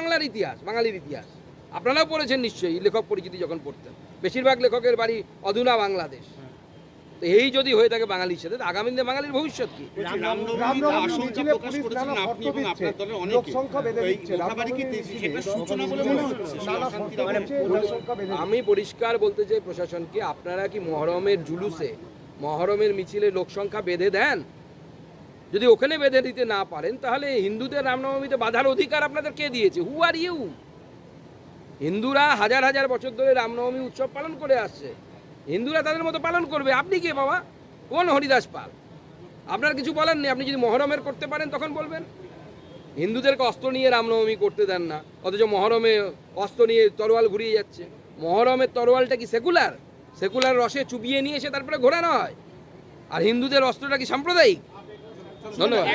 বাংলার ইতিহাস বাঙালির ইতিহাস। আপনারাও পড়েছেন নিশ্চয়ই লেখক পরিচিতি যখন পড়তেন। বেশিরভাগ লেখকের বাড়ি অধুনা বাংলাদেশ। তো এই যদি হয়ে থাকে বাঙালির সাথে আগামী দিনে বাঙালির ভবিষ্যৎ কি? মনে। আমি পরিষ্কার বলতে চাই প্রশাসনকে আপনারা কি মহরমের জুলুসে মহরমের মিছিলে লোক সংখ্যা বেঁধে দেন? যদি ওখানে বেঁধে দিতে না পারেন, তাহলে হিন্দুদের রামনবমীতে বাধার অধিকার আপনাদের কে দিয়েছে? হু আর ইউ হিন্দুরা হাজার হাজার বছর ধরে রামনবমী উৎসব পালন করে আসছে। হিন্দুরা তাদের মতো পালন করবে। আপনি কে বাবা? কোন হরিদাস পাল? আপনার কিছু বলার নেই? আপনি যদি মহরমের করতে পারেন, তখন বলবেন। হিন্দুদেরকে অস্ত্র নিয়ে রামনবমী করতে দেন না। অথচ মহরমে অস্ত্র নিয়ে তরোয়াল ঘুরিয়ে যাচ্ছে। মহরমের তরোয়ালটা কি সেকুলার? সেকুলার রসে চুবিয়ে নিয়ে এসে তারপরে ঘোরানো হয়। আর হিন্দুদের অস্ত্রটা কি সাম্প্রদায়িক? ধন্যবাদ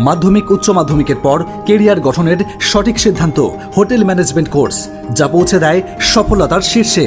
মাধ্যমিক উচ্চ মাধ্যমিকের পর কেরিয়ার গঠনের সঠিক সিদ্ধান্ত হোটেল ম্যানেজমেন্ট কোর্স যা পৌঁছে দেয় সফলতার শীর্ষে।